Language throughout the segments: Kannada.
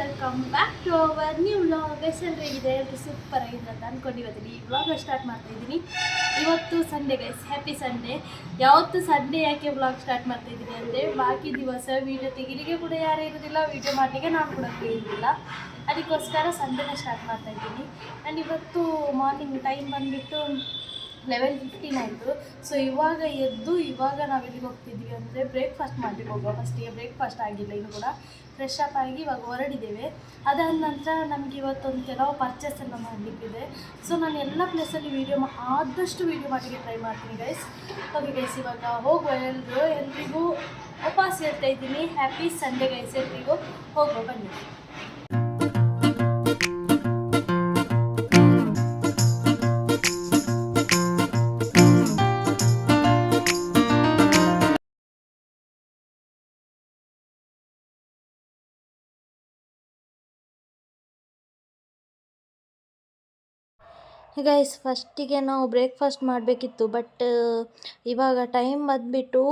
Welcome back to our new vlog ಎಲ್ಲರೂ ಇದೆ ಎಲ್ಲರೂ ಸೂಪರ್ ಆಗಿದೆ ಅಂತ ಅಂದ್ಕೊಂಡಿವತ್ತೀನಿ ಈ ವ್ಲಾಗ್ ಸ್ಟಾರ್ಟ್ ಮಾಡ್ತಾ ಇದ್ದೀನಿ. ಇವತ್ತು ಸಂಡೇ ಗೈಸ್ ಹ್ಯಾಪಿ ಸಂಡೇ ಯಾವತ್ತು ಸಂಡೇ ಯಾಕೆ ವ್ಲಾಗ್ ಸ್ಟಾರ್ಟ್ ಮಾಡ್ತಾ ಇದ್ದೀನಿ ಅಂದರೆ, ಬಾಕಿ ದಿವಸ ವೀಡಿಯೋ ತೆಗಿಲಿಕ್ಕೆ ಕೂಡ ಯಾರೂ ಇರೋದಿಲ್ಲ ವೀಡಿಯೋ ಮಾಡಲಿಕ್ಕೆ ನಾನು ಕೂಡ ಇರೋದಿಲ್ಲ ಅದಕ್ಕೋಸ್ಕರ ಸಂಡೇನ ಸ್ಟಾರ್ಟ್ ಮಾಡ್ತಾ ಇದ್ದೀನಿ. ನಾನು ಇವತ್ತು ಮಾರ್ನಿಂಗ್ ಟೈಮ್ ಬಂದುಬಿಟ್ಟು ಲೆವೆನ್ ಫಿಫ್ಟೀನ್ ಆಯಿತು ಸೊ ಇವಾಗ ಎದ್ದು ಇವಾಗ ನಾವು ಎಲ್ಲಿಗೆ ಹೋಗ್ತಿದ್ದೀವಿ ಅಂದರೆ ಬ್ರೇಕ್ಫಾಸ್ಟ್ ಮಾಡಲಿಕ್ಕೆ ಹೋಗುವ. ಫಸ್ಟಿಗೆ ಬ್ರೇಕ್ಫಾಸ್ಟ್ ಆಗಿಲ್ಲ, ಇನ್ನು ಕೂಡ ಫ್ರೆಶ್ ಅಪ್ ಆಗಿ ಇವಾಗ ಹೊರಡಿದ್ದೇವೆ. ಅದಾದ ನಂತರ ನಮಗೆ ಇವತ್ತೊಂದು ಕೆಲವು ಪರ್ಚೇಸನ್ನು ಮಾಡಲಿಕ್ಕಿದೆ ಸೊ ನಾನು ಎಲ್ಲ ಪ್ಲೇಸಲ್ಲಿ ವೀಡಿಯೋ ಆದಷ್ಟು ವೀಡಿಯೋ ಮಾಡಲಿಕ್ಕೆ ಟ್ರೈ ಮಾಡ್ತೀನಿ ಗೈಸ್ ಓಕೆ ಗೈಸ್ ಇವಾಗ ಹೋಗುವ ಎಲ್ಲರೂ ಎಲ್ರಿಗೂ ಉಪವಾಸ ಇರ್ತಾ ಇದ್ದೀನಿ. ಹ್ಯಾಪಿ ಸಂಡೇ ಗೈಸ್ ಎಲ್ರಿಗೂ. ಹೋಗುವ, ಬನ್ನಿ. ಗೈಸ್ ಫಸ್ಟಿಗೆ ನಾವು ಬ್ರೇಕ್ಫಾಸ್ಟ್ ಮಾಡಬೇಕಿತ್ತು ಬಟ್ ಇವಾಗ ಟೈಮ್ ಬಂದುಬಿಟ್ಟು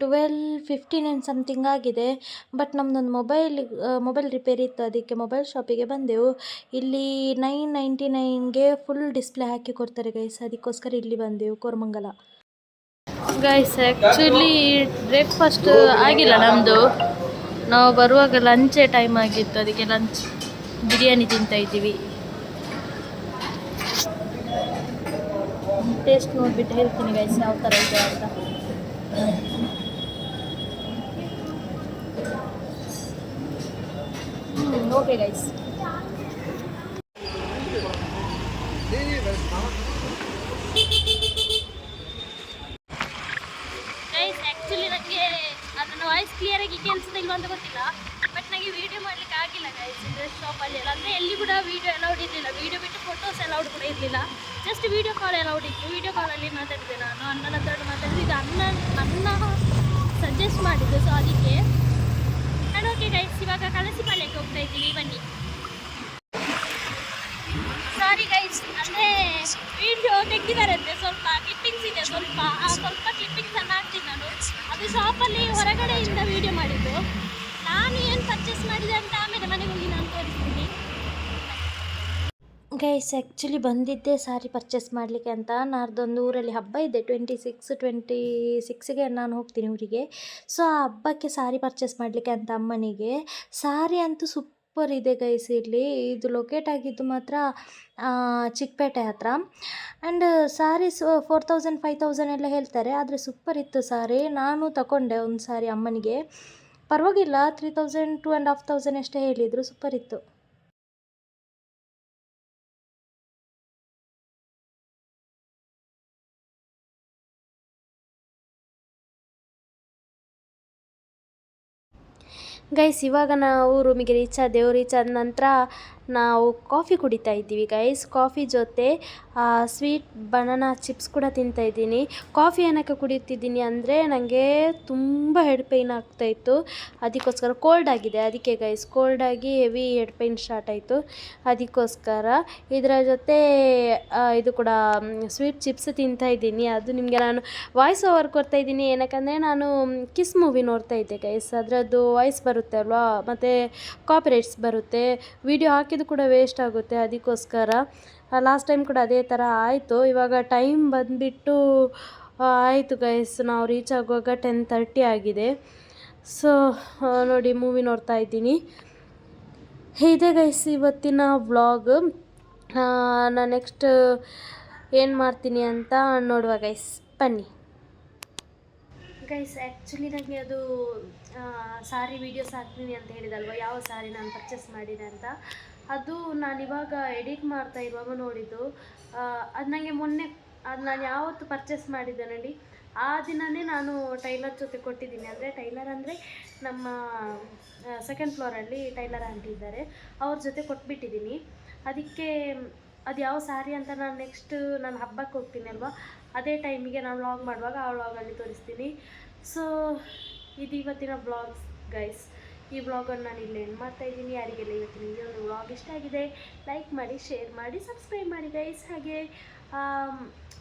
ಟ್ವೆಲ್ ಫಿಫ್ಟೀನ್ ಆ್ಯಂಡ್ ಸಮ್ಥಿಂಗ್ ಆಗಿದೆ. ಬಟ್ ನಮ್ಮದೊಂದು ಮೊಬೈಲ್ ಮೊಬೈಲ್ ರಿಪೇರಿ ಇತ್ತು, ಅದಕ್ಕೆ ಮೊಬೈಲ್ ಶಾಪಿಗೆ ಬಂದೆವು. ಇಲ್ಲಿ ನೈನ್ ನೈಂಟಿ ನೈನ್ಗೆ ಫುಲ್ ಡಿಸ್ಪ್ಲೇ ಹಾಕಿ ಕೊಡ್ತಾರೆ ಗೈಸ್ ಅದಕ್ಕೋಸ್ಕರ ಇಲ್ಲಿ ಬಂದೆವು, ಕೋರಮಂಗಲ. ಗೈಸ್ ಆ್ಯಕ್ಚುಲಿ ಬ್ರೇಕ್ಫಾಸ್ಟ್ ಆಗಿಲ್ಲ ನಮ್ಮದು ನಾವು ಬರುವಾಗ ಲಂಚೇ ಟೈಮ್ ಆಗಿತ್ತು, ಅದಕ್ಕೆ ಲಂಚ್ ಬಿರಿಯಾನಿ ತಿಂತಾ ಇದ್ದೀವಿ. ಟೇಸ್ಟ್ ನೋಡಿಬಿಟ್ಟು ಹೇಳ್ತೀನಿ ಗೈಸ್ ಯಾವ ಥರ ಇದೆ ಅಂತ. ಓಕೆ ಗೈಸ್ ಆ್ಯಕ್ಚುಲಿ ನನಗೆ ಅದನ್ನು ವಾಯ್ಸ್ ಕ್ಲಿಯರಾಗಿ ಕೇಳಿಸೋದಿಲ್ವ ಅಂತ ಗೊತ್ತಿಲ್ಲ ಬಟ್ ನನಗೆ ವೀಡಿಯೋ ಮಾಡಲಿಕ್ಕೆ ಗೈಸ್ ಡ್ರೆಸ್ ಶಾಪಲ್ಲಿ ಎಲ್ಲ. ಅಂದರೆ ಎಲ್ಲಿ ಕೂಡ ವೀಡಿಯೋ ಅಲೌಡ್ ಇರಲಿಲ್ಲ. ವೀಡಿಯೋ ಬಿಟ್ಟು ಫೋಟೋಸ್ ಅಲೌಡ್ ಕೂಡ ಇರಲಿಲ್ಲ. ಜಸ್ಟ್ ವೀಡಿಯೋ ಕಾಲ್ ಅಲೌಡ್ ಇತ್ತು. ವೀಡಿಯೋ ಕಾಲಲ್ಲಿ ಮಾತಾಡಿದೆ ನಾನು. ಅಣ್ಣನ ಹತ್ರ ಮಾತಾಡಿದ್ದು. ಇದು ಅನ್ನ ಅಣ್ಣ ಸಜೆಸ್ಟ್ ಮಾಡಿದ್ದು. ಸೊ ಅದಕ್ಕೆ. ನಾನು ಓಕೆ ಗೈಸ್ ಇವಾಗ ಕಲಸಿ ಪಾಳ್ಯಕ್ಕೆ ಹೋಗ್ತಾ ಇದ್ದೀವಿ ಬನ್ನಿ. ಸಾರಿ ಗೈಸ್ ಅಂದರೆ ವಿಡಿಯೋ ತೆಗ್ದಿದ್ದಾರಂತೆ ಸ್ವಲ್ಪ ಕ್ಲಿಪ್ಪಿಂಗ್ಸ್ ಇದೆ. ಸ್ವಲ್ಪ ಸ್ವಲ್ಪ ಕ್ಲಿಪ್ಪಿಂಗ್ಸನ್ನು ಹಾಕ್ತೀನಿ ನಾನು. ಅದು ಶಾಪಲ್ಲಿ ಹೊರಗಡೆಯಿಂದ ವಿಡಿಯೋ ಮಾಡಿದ್ದು. ನಾನು ಏನು ಪರ್ಚೇಸ್ ಮಾಡಿದೆ ಅಂತ ಆಮೇಲೆ ಮನೆಗೆ ಹೋಗಿ ನಾನು ತೋರಿಸ್ತೀನಿ. ಗೈಸ್ ಆ್ಯಕ್ಚುಲಿ ಬಂದಿದ್ದೆ ಸಾರಿ ಪರ್ಚೇಸ್ ಮಾಡಲಿಕ್ಕೆ ಅಂತ. ನಾಡ್ದೊಂದು ಊರಲ್ಲಿ ಹಬ್ಬ ಇದೆ ಟ್ವೆಂಟಿ ಸಿಕ್ಸ್ ಟ್ವೆಂಟಿ ಸಿಕ್ಸ್ಗೆ ನಾನು ಹೋಗ್ತೀನಿ ಊರಿಗೆ. ಸೊ ಆ ಹಬ್ಬಕ್ಕೆ ಸಾರಿ ಪರ್ಚೇಸ್ ಮಾಡಲಿಕ್ಕೆ ಅಂತ ಅಮ್ಮನಿಗೆ. ಸಾರಿ ಅಂತೂ ಸೂಪರ್ ಇದೆ ಗೈಸ್ ಇಲ್ಲಿ. ಇದು ಲೊಕೇಟ್ ಆಗಿದ್ದು ಮಾತ್ರ ಚಿಕ್ಕಪೇಟೆ ಹತ್ರ. And sarees four thousand five thousand ಎಲ್ಲ ಹೇಳ್ತಾರೆ, ಆದರೆ ಸೂಪರ್ ಇತ್ತು ಸಾರಿ ನಾನು ತಗೊಂಡೆ ಒಂದು ಸಾರಿ ಅಮ್ಮನಿಗೆ. ಪರವಾಗಿಲ್ಲ three thousand two and half thousand ಅಷ್ಟೇ ಹೇಳಿದರು ಸೂಪರ್ ಇತ್ತು. ಗೈಸ್ ಇವಾಗ ನಾವು ರೂಮಿಗೆ ರೀಚ್ ಆದೆವು. ರೀಚ್ ಆದ ನಂತರ ನಾವು ಕಾಫಿ ಕುಡಿತಾ ಇದ್ದೀವಿ ಗೈಸ್ ಕಾಫಿ ಜೊತೆ ಸ್ವೀಟ್ ಬನಾನಾ ಚಿಪ್ಸ್ ಕೂಡ ತಿಂತಾ ಇದ್ದೀನಿ. ಕಾಫಿ ಏನಕ್ಕೆ ಕುಡಿತಿದ್ದೀನಿ ಅಂದರೆ ನನಗೆ ತುಂಬ ಹೆಡ್ ಪೈನ್ ಆಗ್ತಾಯಿತ್ತು ಅದಕ್ಕೋಸ್ಕರ ಕೋಲ್ಡ್ ಆಗಿದೆ. ಅದಕ್ಕೆ ಗೈಸ್ ಕೋಲ್ಡ್ ಆಗಿ ಹೆವಿ ಹೆಡ್ ಪೈನ್ ಸ್ಟಾರ್ಟ್ ಆಯಿತು. ಅದಕ್ಕೋಸ್ಕರ ಇದರ ಜೊತೆ ಇದು ಕೂಡ ಸ್ವೀಟ್ ಚಿಪ್ಸ್ ತಿಂತಾ ಇದ್ದೀನಿ. ಅದು ನಿಮಗೆ ನಾನು ವಾಯ್ಸ್ ಓವರ್ ಕೊಡ್ತಾ ಇದ್ದೀನಿ. ಏನಕ್ಕಂದರೆ ನಾನು ಕಿಸ್ ಮೂವಿ ನೋಡ್ತಾ ಇದ್ದೆ ಗೈಸ್ ಅದರದ್ದು ವಾಯ್ಸ್ ಬರುತ್ತೆ ಅಲ್ವಾ? ಮತ್ತು ಕಾಪಿರೈಟ್ಸ್ ಬರುತ್ತೆ. ವಿಡಿಯೋ ಹಾಕಿದ್ದು ಕೂಡ ವೇಸ್ಟ್ ಆಗುತ್ತೆ ಅದಕ್ಕೋಸ್ಕರ. ಲಾಸ್ಟ್ ಟೈಮ್ ಕೂಡ ಅದೇ ಥರ ಆಯಿತು. ಇವಾಗ ಟೈಮ್ ಬಂದುಬಿಟ್ಟು ಆಯಿತು ಗೈಸ್ ನಾವು ರೀಚ್ ಆಗುವಾಗ ಟೆನ್ ತರ್ಟಿ ಆಗಿದೆ. ಸೊ ನೋಡಿ ಮೂವಿ ನೋಡ್ತಾ ಇದ್ದೀನಿ. ಇದೆ ಗೈಸ್ ಇವತ್ತಿನ ವ್ಲಾಗ್ ನಾನು ನೆಕ್ಸ್ಟ್ ಏನು ಮಾಡ್ತೀನಿ ಅಂತ ನೋಡುವ ಗೈಸ್ ಬನ್ನಿ. ಗೈಸ್ ಆ್ಯಕ್ಚುಲಿ ನನಗೆ ಅದು ಸಾರಿ ವೀಡಿಯೋಸ್ ಹಾಕ್ತೀನಿ ಅಂತ ಹೇಳಿದಲ್ವ? ಯಾವ ಸಾರಿ ನಾನು ಪರ್ಚೇಸ್ ಮಾಡಿದೆ ಅಂತ? ಅದು ನಾನು ಇವಾಗ ಎಡಿಟ್ ಮಾಡ್ತಾ ಇರುವಾಗ ನೋಡಿದ್ದು. ಅದು ನನಗೆ ಮೊನ್ನೆ, ಅದು ನಾನು ಯಾವತ್ತು ಪರ್ಚೇಸ್ ಮಾಡಿದ್ದೆ ನೋಡಿ ಆ ದಿನವೇ ನಾನು ಟೈಲರ್ ಜೊತೆ ಕೊಟ್ಟಿದ್ದೀನಿ. ಅಂದರೆ ಟೈಲರ್ ಅಂದರೆ ನಮ್ಮ ಸೆಕೆಂಡ್ ಫ್ಲೋರಲ್ಲಿ ಟೈಲರ್ ಆಂಟಿ ಇದ್ದಾರೆ. ಅವ್ರ ಜೊತೆ ಕೊಟ್ಬಿಟ್ಟಿದ್ದೀನಿ. ಅದಕ್ಕೆ, ಅದು ಯಾವ ಸಾರಿ ಅಂತ ನಾನು ನೆಕ್ಸ್ಟ್ ನಾನು ಹಬ್ಬಕ್ಕೆ ಹೋಗ್ತೀನಿ ಅಲ್ವಾ? ಅದೇ ಟೈಮಿಗೆ ನಾನು ವ್ಲಾಗ್ ಮಾಡುವಾಗ ಆ ವ್ಲಾಗಲ್ಲಿ ತೋರಿಸ್ತೀನಿ. ಸೊ ಇದು ಇವತ್ತಿನ ಬ್ಲಾಗ್ಸ್ ಗೈಸ್ ಈ ವ್ಲಾಗನ್ನು ನಾನು ಇಲ್ಲಿ ಏನು ಮಾಡ್ತಾ ಇದ್ದೀನಿ. ಯಾರಿಗೆಲ್ಲ ಇವತ್ತಿನ ಈ ಒಂದು ವ್ಲಾಗ್ ಇಷ್ಟ ಆಗಿದೆ ಲೈಕ್ ಮಾಡಿ ಶೇರ್ ಮಾಡಿ ಸಬ್ಸ್ಕ್ರೈಬ್ ಮಾಡಿ ಗೈಸ್ ಹಾಗೆ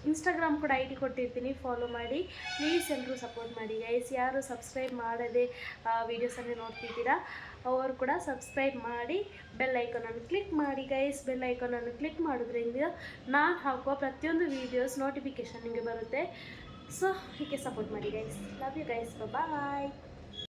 ಇನ್ಸ್ಟಾಗ್ರಾಮ್ ಕೂಡ ಐ ಡಿ ಕೊಟ್ಟಿರ್ತೀನಿ. ಫಾಲೋ ಮಾಡಿ. ಪ್ಲೀಸ್ ಎಲ್ಲರೂ ಸಪೋರ್ಟ್ ಮಾಡಿ ಗೈಸ್ ಯಾರು ಸಬ್ಸ್ಕ್ರೈಬ್ ಮಾಡದೆ ವೀಡಿಯೋಸನ್ನು ನೋಡ್ತಿದ್ದೀರಾ, ಅವರು ಕೂಡ ಸಬ್ಸ್ಕ್ರೈಬ್ ಮಾಡಿ ಬೆಲ್ ಐಕಾನನ್ನು ಕ್ಲಿಕ್ ಮಾಡಿ ಗೈಸ್ ಬೆಲ್ ಐಕಾನನ್ನು ಕ್ಲಿಕ್ ಮಾಡೋದ್ರಿಂದ ನಾನು ಹಾಕುವ ಪ್ರತಿಯೊಂದು ವೀಡಿಯೋಸ್ ನೋಟಿಫಿಕೇಷನ್ ನಿಮಗೆ ಬರುತ್ತೆ. ಸೊ ಹೀಗೆ ಸಪೋರ್ಟ್ ಮಾಡಿ guys love you guys bye